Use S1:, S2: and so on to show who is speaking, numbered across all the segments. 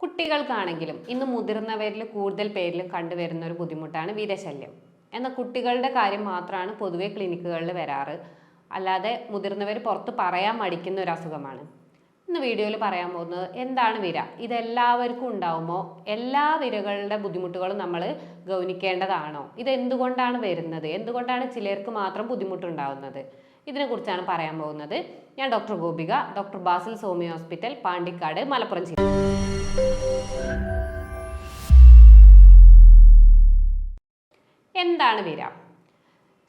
S1: കുട്ടികൾക്കാണെങ്കിലും ഇന്ന് മുതിർന്നവരിൽ കൂടുതൽ പേരിലും കണ്ടുവരുന്ന ഒരു ബുദ്ധിമുട്ടാണ് വീരശല്യം. എന്നാൽ കുട്ടികളുടെ കാര്യം മാത്രമാണ് പൊതുവെ ക്ലിനിക്കുകളിൽ വരാറ്. അല്ലാതെ മുതിർന്നവർ പുറത്ത് പറയാൻ മടിക്കുന്ന ഒരു അസുഖമാണ്. ഇന്ന് വീഡിയോയിൽ പറയാൻ പോകുന്നത് എന്താണ് വിര? ഇതെല്ലാവർക്കും ഉണ്ടാവുമോ? എല്ലാ വിരകളുടെ ബുദ്ധിമുട്ടുകളും നമ്മൾ ഗൗനിക്കേണ്ടതാണോ? ഇത് എന്തുകൊണ്ടാണ് വരുന്നത്? എന്തുകൊണ്ടാണ് ചിലർക്ക് മാത്രം ബുദ്ധിമുട്ടുണ്ടാവുന്നത്? ഇതിനെക്കുറിച്ചാണ് പറയാൻ പോകുന്നത് ഞാൻ doctor Gopika doctor Basil Somi hospital Pandikkad Malappuram ജില്ല. എന്താണ് വിര?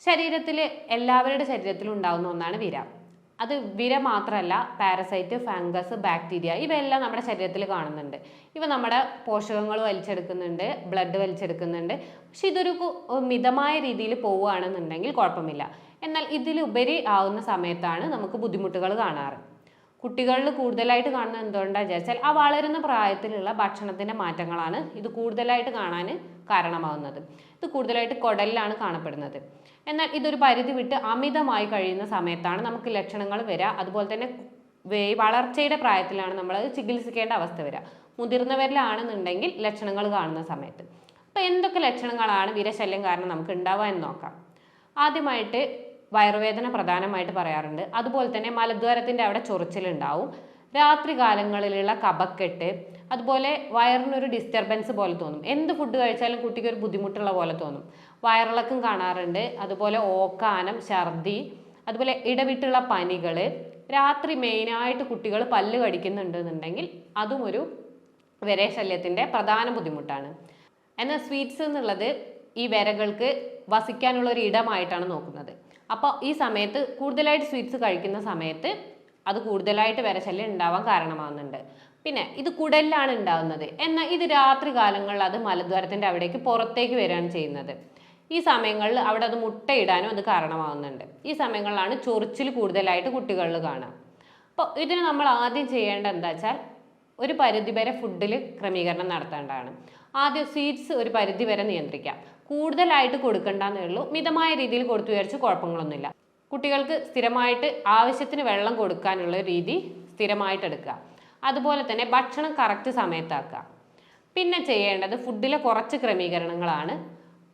S1: ശരീരത്തിൽ എല്ലാവരുടെ ശരീരത്തിലും ഉണ്ടാകുന്ന ഒന്നാണ് വിര. അത് വിര മാത്രമല്ല പാരസൈറ്റ് ഫംഗസ് ബാക്ടീരിയ ഇവയെല്ലാം നമ്മുടെ ശരീരത്തിൽ കാണുന്നുണ്ട്. ഇവ നമ്മുടെ പോഷകങ്ങൾ വലിച്ചെടുക്കുന്നുണ്ട് ബ്ലഡ് വലിച്ചെടുക്കുന്നുണ്ട്. പക്ഷെ ഇതൊരു മിതമായ രീതിയിൽ പോവുകയാണെന്നുണ്ടെങ്കിൽ കുഴപ്പമില്ല. എന്നാൽ ഇതിലുപരി ആവുന്ന സമയത്താണ് നമുക്ക് ബുദ്ധിമുട്ടുകൾ കാണാറ്. കുട്ടികളിൽ കൂടുതലായിട്ട് കാണുന്നത് എന്തുകൊണ്ടാണ് വിചാരിച്ചാൽ ആ വളരുന്ന പ്രായത്തിലുള്ള ഭക്ഷണത്തിന്റെ മാറ്റങ്ങളാണ് ഇത് കൂടുതലായിട്ട് കാണാൻ കാരണമാവുന്നത് ഇത് കൂടുതലായിട്ട് കുടലിലാണ് കാണപ്പെടുന്നത്. എന്നാൽ ഇതൊരു പരിധി വിട്ട് അമിതമായി കഴിയുന്ന സമയത്താണ് നമുക്ക് ലക്ഷണങ്ങൾ വരിക അതുപോലെ തന്നെ വളർച്ചയുടെ പ്രായത്തിലാണ് നമ്മൾ ചികിത്സിക്കേണ്ട അവസ്ഥ വരിക മുതിർന്നവരിലാണെന്നുണ്ടെങ്കിൽ ലക്ഷണങ്ങൾ കാണുന്ന സമയത്ത്. അപ്പോൾ എന്തൊക്കെ ലക്ഷണങ്ങളാണ് വിരശല്യം കാരണം നമുക്ക് ഉണ്ടാവുക എന്ന് നോക്കാം. ആദ്യമായിട്ട് വയറുവേദന പ്രധാനമായിട്ട് പറയാറുണ്ട്. അതുപോലെ തന്നെ മലദ്വാരത്തിന്റെ അവിടെ ചൊറിച്ചിലുണ്ടാവും. രാത്രി കാലങ്ങളിലുള്ള കപക്കെട്ട് അതുപോലെ വയറിനൊരു ഡിസ്റ്റർബൻസ് പോലെ തോന്നും. എന്ത് ഫുഡ് കഴിച്ചാലും കുട്ടിക്ക് ഒരു ബുദ്ധിമുട്ടുള്ള പോലെ തോന്നും. വയറിളക്കം കാണാറുണ്ട്. അതുപോലെ ഓക്കാനം ഛർദി അതുപോലെ ഇടവിട്ടുള്ള പനികൾ രാത്രി മെയിനായിട്ട് കുട്ടികൾ പല്ല് കടിക്കുന്നുണ്ടെന്നുണ്ടെങ്കിൽ അതും ഒരു വിരേശല്യത്തിന്റെ പ്രധാന ബുദ്ധിമുട്ടാണ്. എന്നാൽ സ്വീറ്റ്സ് എന്നുള്ളത് ഈ വിരകൾക്ക് വസിക്കാനുള്ള ഒരു ഇടമായിട്ടാണ് നോക്കുന്നത്. അപ്പോൾ ഈ സമയത്ത് കൂടുതലായിട്ട് സ്വീറ്റ്സ് കഴിക്കുന്ന സമയത്ത് അത് കൂടുതലായിട്ട് വിരശല്യം ഉണ്ടാവാൻ കാരണമാകുന്നുണ്ട് പിന്നെ ഇത് കുടലിലാണ് ഉണ്ടാകുന്നത് എന്നാൽ ഇത് രാത്രി കാലങ്ങളിൽ അത് മലദ്വാരത്തിന്റെ അവിടേക്ക് പുറത്തേക്ക് വരികയാണ് ചെയ്യുന്നത്. ഈ സമയങ്ങളിൽ അവിടെ അത് മുട്ടയിടാനും അത് കാരണമാകുന്നുണ്ട് ഈ സമയങ്ങളിലാണ് ചൊറിച്ചിൽ കൂടുതലായിട്ട് കുട്ടികളിൽ കാണാം അപ്പോൾ ഇതിന് നമ്മൾ ആദ്യം ചെയ്യേണ്ടത് എന്താ വെച്ചാൽ ഒരു പരിധി വരെ ഫുഡിൽ ക്രമീകരണം നടത്തേണ്ടതാണ്. ആദ്യം സ്വീറ്റ്സ് ഒരു പരിധി വരെ നിയന്ത്രിക്കാം. കൂടുതലായിട്ട് കൊടുക്കണ്ടെന്നേ ഉള്ളൂ മിതമായ രീതിയിൽ കൊടുത്തു വിചാരിച്ച് കുഴപ്പങ്ങളൊന്നുമില്ല. കുട്ടികൾക്ക് സ്ഥിരമായിട്ട് ആവശ്യത്തിന് വെള്ളം കൊടുക്കാനുള്ള രീതി സ്ഥിരമായിട്ട് എടുക്കുക അതുപോലെ തന്നെ ഭക്ഷണം കറക്റ്റ് സമയത്താക്കുക. പിന്നെ ചെയ്യേണ്ടത് ഫുഡിലെ കുറച്ച് ക്രമീകരണങ്ങളാണ്.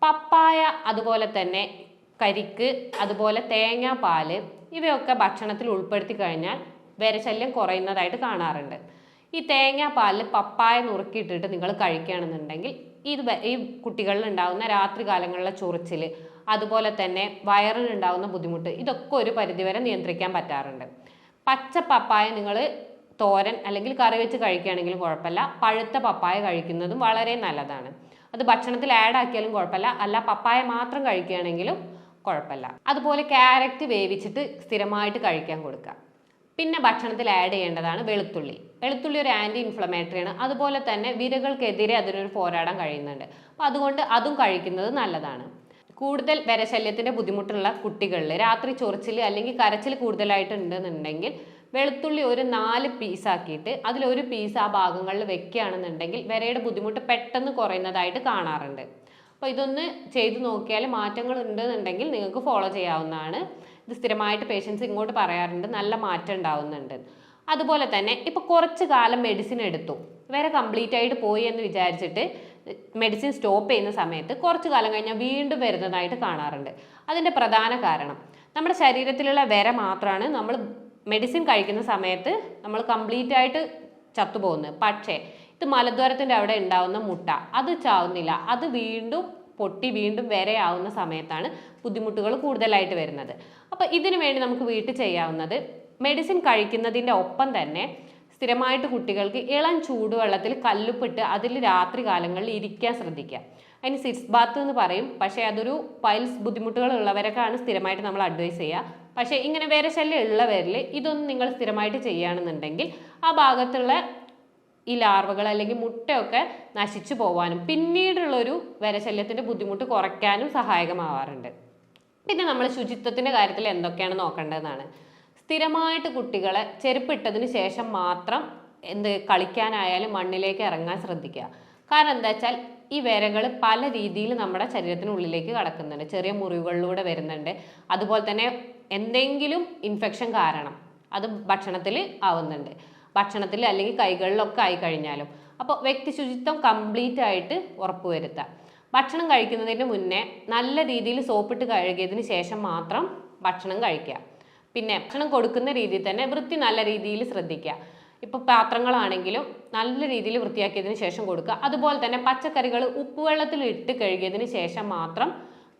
S1: പപ്പായ അതുപോലെ തന്നെ കരിക്ക് അതുപോലെ തേങ്ങാപ്പാൽ ഇവയൊക്കെ ഭക്ഷണത്തിൽ ഉൾപ്പെടുത്തി കഴിഞ്ഞാൽ വിരശല്യം കുറയുന്നതായിട്ട് കാണാറുണ്ട്. ഈ തേങ്ങാപ്പാലിൽ പപ്പായ നുറുക്കിയിട്ടിട്ട് നിങ്ങൾ കഴിക്കുകയാണെന്നുണ്ടെങ്കിൽ ഇത് ഈ കുട്ടികളിൽ ഉണ്ടാകുന്ന രാത്രി കാലങ്ങളിലെ ചൊറിച്ചിൽ അതുപോലെ തന്നെ വയറിനുണ്ടാകുന്ന ബുദ്ധിമുട്ട് ഇതൊക്കെ ഒരു പരിധിവരെ നിയന്ത്രിക്കാൻ പറ്റാറുണ്ട്. പച്ച പപ്പായ നിങ്ങൾ തോരൻ അല്ലെങ്കിൽ കറി വെച്ച് കഴിക്കുകയാണെങ്കിലും കുഴപ്പമില്ല. പഴുത്ത പപ്പായ കഴിക്കുന്നതും വളരെ നല്ലതാണ്. അത് ഭക്ഷണത്തിൽ ആഡ് ആക്കിയാലും കുഴപ്പമില്ല. അല്ല പപ്പായ മാത്രം കഴിക്കുകയാണെങ്കിലും കുഴപ്പമില്ല. അതുപോലെ ക്യാരറ്റ് വേവിച്ചിട്ട് സ്ഥിരമായിട്ട് കഴിക്കാൻ കൊടുക്കുക. പിന്നെ ഭക്ഷണത്തിൽ ആഡ് ചെയ്യേണ്ടതാണ് വെളുത്തുള്ളി. വെളുത്തുള്ളി ഒരു ആന്റി ഇൻഫ്ലമേറ്ററി ആണ്. അതുപോലെ തന്നെ വിരകൾക്കെതിരെ അതിനൊരു പോരാടാൻ കഴിയുന്നുണ്ട്. അപ്പോൾ അതുകൊണ്ട് അതും കഴിക്കുന്നത് നല്ലതാണ്. കൂടുതൽ വിരശല്യത്തിന്റെ ബുദ്ധിമുട്ടുള്ള കുട്ടികളിൽ രാത്രി ചൊറിച്ചിൽ അല്ലെങ്കിൽ കരച്ചിൽ കൂടുതലായിട്ട് ഉണ്ടെന്നുണ്ടെങ്കിൽ വെളുത്തുള്ളി ഒരു നാല് പീസാക്കിയിട്ട് അതിലൊരു പീസ് ആ ഭാഗങ്ങളിൽ വെക്കുകയാണെന്നുണ്ടെങ്കിൽ വിരയുടെ ബുദ്ധിമുട്ട് പെട്ടെന്ന് കുറയുന്നതായിട്ട് കാണാറുണ്ട്. അപ്പോൾ ഇതൊന്ന് ചെയ്തു നോക്കിയാൽ മാറ്റങ്ങൾ ഉണ്ടെന്നുണ്ടെങ്കിൽ നിങ്ങൾക്ക് ഫോളോ ചെയ്യാവുന്നതാണ്. ഇത് സ്ഥിരമായിട്ട് പേഷ്യൻസ് ഇങ്ങോട്ട് പറയാറുണ്ട്. നല്ല മാറ്റം ഉണ്ടാവുന്നുണ്ട്. അതുപോലെ തന്നെ ഇപ്പോൾ കുറച്ച് കാലം മെഡിസിൻ എടുത്തു. വരെ കംപ്ലീറ്റ് ആയിട്ട് പോയി എന്ന് വിചാരിച്ചിട്ട് മെഡിസിൻ സ്റ്റോപ്പ് ചെയ്യുന്ന സമയത്ത് കുറച്ച് കാലം കഴിഞ്ഞാൽ വീണ്ടും വരുന്നതായിട്ട് കാണാറുണ്ട്. അതിന്റെ പ്രധാന കാരണം നമ്മുടെ ശരീരത്തിലുള്ള വര മാത്രമാണ് നമ്മൾ മെഡിസിൻ കഴിക്കുന്ന സമയത്ത് നമ്മൾ കംപ്ലീറ്റ് ആയിട്ട് ചത്തുപോകുന്നത്. പക്ഷേ ഇത് മലദ്വാരത്തിന്റെ അവിടെ ഉണ്ടാവുന്ന മുട്ട. അത് ചാവുന്നില്ല. അത് വീണ്ടും പൊട്ടി വീണ്ടും വരെയാവുന്ന സമയത്താണ് ബുദ്ധിമുട്ടുകൾ കൂടുതലായിട്ട് വരുന്നത്. അപ്പോൾ ഇതിനു വേണ്ടി നമുക്ക് വീട്ടിൽ ചെയ്യാവുന്നത് മെഡിസിൻ കഴിക്കുന്നതിന്റെ ഒപ്പം തന്നെ സ്ഥിരമായിട്ട് കുട്ടികൾക്ക് ഇളം ചൂടുവെള്ളത്തിൽ കല്ലുപ്പിട്ട് അതിൽ രാത്രി കാലങ്ങളിൽ ഇരിക്കാൻ ശ്രദ്ധിക്കുക. അതിന് സിറ്റ്സ് ബാത്ത് എന്ന് പറയും. പക്ഷേ അതൊരു പൈൽസ് ബുദ്ധിമുട്ടുകൾ ഉള്ളവരൊക്കെയാണ് സ്ഥിരമായിട്ട് നമ്മൾ അഡ്വൈസ് ചെയ്യുക. പക്ഷേ ഇങ്ങനെ വേറെ ശല്യം ഉള്ളവരിൽ ഇതൊന്നും നിങ്ങൾ സ്ഥിരമായിട്ട് ചെയ്യുകയാണെന്നുണ്ടെങ്കിൽ ആ ഭാഗത്തുള്ള ഈ ലാർവകൾ അല്ലെങ്കിൽ മുട്ടയൊക്കെ നശിച്ചു പോവാനും പിന്നീടുള്ളൊരു വരശല്യത്തിന്റെ ബുദ്ധിമുട്ട് കുറയ്ക്കാനും സഹായകമാവാറുണ്ട്. പിന്നെ നമ്മൾ ശുചിത്വത്തിന്റെ കാര്യത്തിൽ എന്തൊക്കെയാണ് നോക്കേണ്ടതെന്നാണ്. സ്ഥിരമായിട്ട് കുട്ടികളെ ചെരുപ്പിട്ടതിന് ശേഷം മാത്രം എന്ത് കളിക്കാനായാലും മണ്ണിലേക്ക് ഇറങ്ങാൻ ശ്രദ്ധിക്കുക. കാരണം എന്താ വെച്ചാൽ ഈ വിരകൾ പല രീതിയിൽ നമ്മുടെ ശരീരത്തിനുള്ളിലേക്ക് കടക്കുന്നുണ്ട്. ചെറിയ മുറിവുകളിലൂടെ വരുന്നുണ്ട്. അതുപോലെ തന്നെ എന്തെങ്കിലും ഇൻഫെക്ഷൻ കാരണം അത് ഭക്ഷണത്തിൽ ആവുന്നുണ്ട്. ഭക്ഷണത്തിൽ അല്ലെങ്കിൽ കൈകളിലൊക്കെ ആയി കഴിഞ്ഞാലും. അപ്പോൾ വ്യക്തി ശുചിത്വം കംപ്ലീറ്റ് ആയിട്ട് ഉറപ്പുവരുത്തുക ഭക്ഷണം കഴിക്കുന്നതിന് മുന്നേ നല്ല രീതിയിൽ സോപ്പിട്ട് കഴുകിയതിന് ശേഷം മാത്രം ഭക്ഷണം കഴിക്കുക. പിന്നെ ഭക്ഷണം കൊടുക്കുന്ന രീതിയിൽ തന്നെ വൃത്തി നല്ല രീതിയിൽ ശ്രദ്ധിക്കുക. ഇപ്പോൾ പാത്രങ്ങളാണെങ്കിലും നല്ല രീതിയിൽ വൃത്തിയാക്കിയതിന് ശേഷം കൊടുക്കുക. അതുപോലെ തന്നെ പച്ചക്കറികൾ ഉപ്പുവെള്ളത്തിൽ ഇട്ട് കഴുകിയതിന് ശേഷം മാത്രം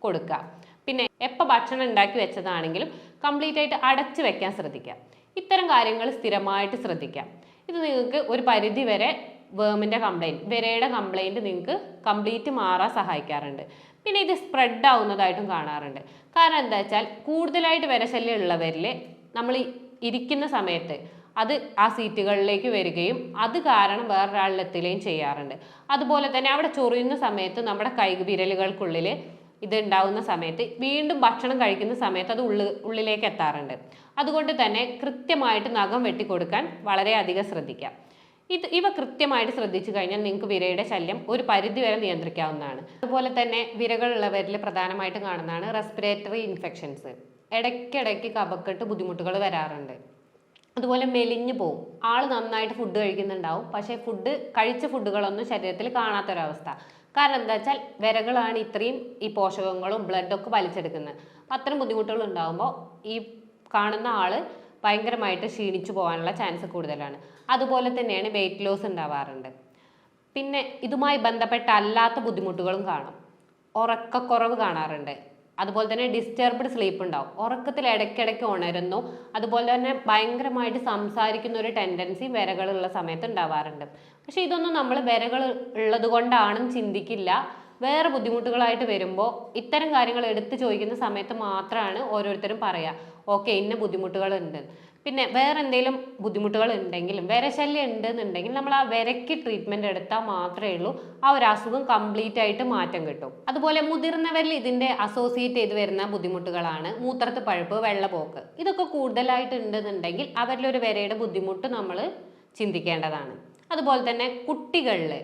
S1: കൊടുക്കുക. പിന്നെ എപ്പോൾ ഭക്ഷണം ഉണ്ടാക്കി വെച്ചതാണെങ്കിലും കംപ്ലീറ്റ് ആയിട്ട് അടച്ചു വെക്കാൻ ശ്രദ്ധിക്കുക. ഇത്തരം കാര്യങ്ങൾ സ്ഥിരമായിട്ട് ശ്രദ്ധിക്കാം. ഇത് നിങ്ങൾക്ക് ഒരു പരിധി വരെ വേമിന്റെ കംപ്ലൈന്റ് വിരയുടെ കംപ്ലൈന്റ് നിങ്ങൾക്ക് കംപ്ലീറ്റ് മാറാൻ സഹായിക്കാറുണ്ട്. പിന്നെ ഇത് സ്പ്രെഡ് ആവുന്നതായിട്ടും കാണാറുണ്ട്. കാരണം എന്താ വെച്ചാൽ കൂടുതലായിട്ട് വിരശല്യം ഉള്ളവരിൽ നമ്മൾ ഇരിക്കുന്ന സമയത്ത് അത് ആ സീറ്റുകളിലേക്ക് വരികയും അത് കാരണം വേറൊരാളിലെത്തുകയും ചെയ്യാറുണ്ട്. അതുപോലെ തന്നെ അവിടെ ചൊറിയുന്ന സമയത്ത് നമ്മുടെ കൈ വിരലുകൾക്കുള്ളിൽ ഇത് ഉണ്ടാവുന്ന സമയത്ത് വീണ്ടും ഭക്ഷണം കഴിക്കുന്ന സമയത്ത് അത് ഉള്ളി ഉള്ളിലേക്ക് എത്താറുണ്ട്. അതുകൊണ്ട് തന്നെ കൃത്യമായിട്ട് നഖം വെട്ടിക്കൊടുക്കാൻ വളരെയധികം ശ്രദ്ധിക്കാം. ഇത് ഇവ കൃത്യമായിട്ട് ശ്രദ്ധിച്ചു കഴിഞ്ഞാൽ നിങ്ങൾക്ക് വിരയുടെ ശല്യം ഒരു പരിധി വരെ നിയന്ത്രിക്കാവുന്നതാണ്. അതുപോലെ തന്നെ വിരകളുള്ളവരിൽ പ്രധാനമായിട്ടും കാണുന്നതാണ് റെസ്പിറേറ്ററി ഇൻഫെക്ഷൻസ് ഇടയ്ക്കിടയ്ക്ക് കഫക്കെട്ട് ബുദ്ധിമുട്ടുകൾ വരാറുണ്ട്. അതുപോലെ മെലിഞ്ഞു പോവും. ആൾ നന്നായിട്ട് ഫുഡ് കഴിക്കുന്നുണ്ടാവും. പക്ഷേ ഫുഡ് കഴിച്ച ഫുഡുകളൊന്നും ശരീരത്തിൽ കാണാത്തൊരവസ്ഥ. കാരണം എന്താ വെച്ചാൽ വിരകളാണ് ഇത്രയും ഈ പോഷകങ്ങളും ബ്ലഡൊക്കെ വലിച്ചെടുക്കുന്നത്. അപ്പം അത്തരം ബുദ്ധിമുട്ടുകൾ ഉണ്ടാകുമ്പോൾ ഈ കാണുന്ന ആൾ ഭയങ്കരമായിട്ട് ക്ഷീണിച്ചു പോകാനുള്ള ചാൻസ് കൂടുതലാണ്. അതുപോലെ തന്നെയാണ് വെയിറ്റ് ലോസ് ഉണ്ടാവാറുണ്ട്. പിന്നെ ഇതുമായി ബന്ധപ്പെട്ട അല്ലാത്ത ബുദ്ധിമുട്ടുകളും കാണും. ഉറക്കക്കുറവ് കാണാറുണ്ട്. അതുപോലെ തന്നെ ഡിസ്റ്റർബ്ഡ് സ്ലീപ്പ് ഉണ്ടാവും. ഉറക്കത്തിൽ ഇടയ്ക്കിടയ്ക്ക് ഉണരുന്നു. അതുപോലെ തന്നെ ഭയങ്കരമായിട്ട് സംസാരിക്കുന്ന ഒരു ടെൻഡൻസി വിരകളുള്ള സമയത്ത് ഉണ്ടാവാറുണ്ട്. പക്ഷെ ഇതൊന്നും നമ്മൾ വിരകൾ ഉള്ളത് കൊണ്ടാണെന്ന് ചിന്തിക്കില്ല. വേറെ ബുദ്ധിമുട്ടുകളായിട്ട് വരുമ്പോൾ ഇത്തരം കാര്യങ്ങൾ എടുത്തു ചോദിക്കുന്ന സമയത്ത് മാത്രമാണ് ഓരോരുത്തരും പറയുക ഓക്കെ ഇന്ന ബുദ്ധിമുട്ടുകളുണ്ട്. പിന്നെ വേറെ എന്തെങ്കിലും ബുദ്ധിമുട്ടുകൾ ഉണ്ടെങ്കിലും വേറെ വിരശല്യം ഉണ്ടെന്നുണ്ടെങ്കിൽ നമ്മൾ ആ വിരയ്ക്ക് ട്രീറ്റ്മെന്റ് എടുത്താൽ മാത്രമേ ഉള്ളൂ. ആ ഒരു അസുഖം കംപ്ലീറ്റ് ആയിട്ട് മാറ്റം കിട്ടും. അതുപോലെ മുതിർന്നവരിൽ ഇതിന്റെ അസോസിയേറ്റ് ചെയ്ത് വരുന്ന ബുദ്ധിമുട്ടുകളാണ്. മൂത്രത്ത് പഴുപ്പ് വെള്ളപോക്ക്. ഇതൊക്കെ കൂടുതലായിട്ട് ഉണ്ടെന്നുണ്ടെങ്കിൽ അവരിൽ ഒരു വിരയുടെ ബുദ്ധിമുട്ട് നമ്മൾ ചിന്തിക്കേണ്ടതാണ്. അതുപോലെ തന്നെ കുട്ടികളിൽ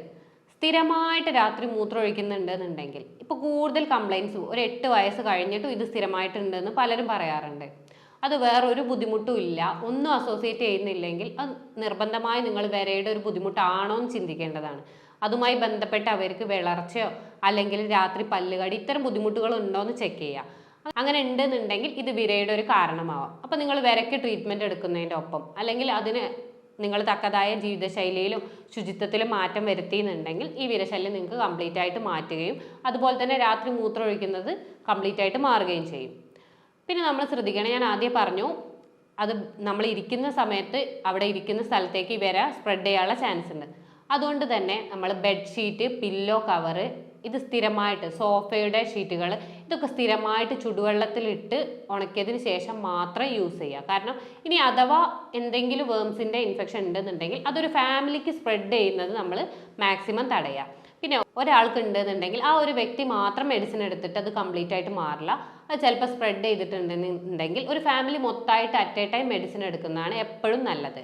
S1: സ്ഥിരമായിട്ട് രാത്രി മൂത്രം ഒഴിക്കുന്നുണ്ടെന്നുണ്ടെങ്കിൽ ഇപ്പോൾ കൂടുതൽ കംപ്ലൈൻസ് ഒരു എട്ട് വയസ്സ് കഴിഞ്ഞിട്ടും ഇത് സ്ഥിരമായിട്ടുണ്ടെന്ന് പലരും പറയാറുണ്ട്. അത് വേറൊരു ബുദ്ധിമുട്ടും ഇല്ല. ഒന്നും അസോസിയേറ്റ് ചെയ്യുന്നില്ലെങ്കിൽ അത് നിർബന്ധമായി നിങ്ങൾ വരയുടെ ഒരു ബുദ്ധിമുട്ടാണോ എന്ന് ചിന്തിക്കേണ്ടതാണ്. അതുമായി ബന്ധപ്പെട്ട് അവർക്ക് വിളർച്ചയോ അല്ലെങ്കിൽ രാത്രി പല്ലുകടി ഇത്തരം ബുദ്ധിമുട്ടുകൾ ഉണ്ടോ എന്ന് ചെക്ക് ചെയ്യുക. അങ്ങനെ ഉണ്ടെന്നുണ്ടെങ്കിൽ ഇത് വിരയുടെ ഒരു കാരണമാവാം. അപ്പോൾ നിങ്ങൾ വിരയ്ക്ക് ട്രീറ്റ്മെന്റ് എടുക്കുന്നതിന്റെ ഒപ്പം അല്ലെങ്കിൽ അതിന് നിങ്ങൾ തക്കതായ ജീവിതശൈലിയിലും ശുചിത്വത്തിലും മാറ്റം വരുത്തിയെന്നുണ്ടെങ്കിൽ ഈ വിരശല്യം നിങ്ങൾക്ക് കംപ്ലീറ്റ് ആയിട്ട് മാറ്റുകയും അതുപോലെ തന്നെ രാത്രി മൂത്രം ഒഴിക്കുന്നത് കംപ്ലീറ്റ് ആയിട്ട് മാറുകയും ചെയ്യും. പിന്നെ നമ്മൾ ശ്രദ്ധിക്കണം. ഞാൻ ആദ്യം പറഞ്ഞു അത് നമ്മൾ ഇരിക്കുന്ന സമയത്ത് അവിടെ ഇരിക്കുന്ന സ്ഥലത്തേക്ക് വരെ സ്പ്രെഡ് ചെയ്യാനുള്ള ചാൻസ് ഉണ്ട്. അതുകൊണ്ട് തന്നെ നമ്മൾ ബെഡ്ഷീറ്റ് പില്ലോ കവറ് ഇത് സ്ഥിരമായിട്ട് സോഫയുടെ ഷീറ്റുകൾ ഇതൊക്കെ സ്ഥിരമായിട്ട് ചുടുവെള്ളത്തിലിട്ട് ഉണക്കിയതിന് ശേഷം മാത്രം യൂസ് ചെയ്യുക. കാരണം ഇനി അഥവാ എന്തെങ്കിലും വേംസിന്റെ ഇൻഫെക്ഷൻ ഉണ്ടെന്നുണ്ടെങ്കിൽ അതൊരു ഫാമിലിക്ക് സ്പ്രെഡ് ചെയ്യുന്നത് നമ്മൾ മാക്സിമം തടയുക. പിന്നെ ഒരാൾക്ക് ഉണ്ടെന്നുണ്ടെങ്കിൽ ആ ഒരു വ്യക്തി മാത്രം മെഡിസിൻ എടുത്തിട്ട് അത് കംപ്ലീറ്റ് ആയിട്ട് മാറില്ല. അത് ചിലപ്പോൾ സ്പ്രെഡ് ചെയ്തിട്ടുണ്ടെന്നുണ്ടെങ്കിൽ ഒരു ഫാമിലി മൊത്തമായിട്ട് അറ്റ് എ ടൈം മെഡിസിൻ എടുക്കുന്നതാണ് എപ്പോഴും നല്ലത്.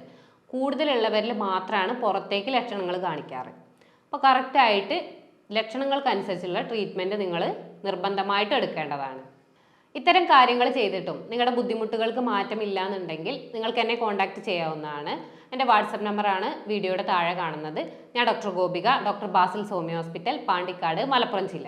S1: കൂടുതലുള്ളവരിൽ മാത്രമാണ് പുറത്തേക്ക് ലക്ഷണങ്ങൾ കാണിക്കാറ്. അപ്പോൾ കറക്റ്റായിട്ട് ലക്ഷണങ്ങൾക്കനുസരിച്ചുള്ള ട്രീറ്റ്മെന്റ് നിങ്ങൾ നിർബന്ധമായിട്ട് എടുക്കേണ്ടതാണ്. ഇത്തരം കാര്യങ്ങൾ ചെയ്തിട്ടും നിങ്ങളുടെ ബുദ്ധിമുട്ടുകൾക്ക് മാറ്റമില്ല എന്നുണ്ടെങ്കിൽ നിങ്ങൾക്ക് എന്നെ കോൺടാക്ട് ചെയ്യാവുന്നതാണ്. എന്റെ വാട്സപ്പ് നമ്പറാണ് വീഡിയോയുടെ താഴെ കാണുന്നത്. ഞാൻ doctor Gopika doctor Basil Somi hospital Pandikkad Malappuram ജില്ല.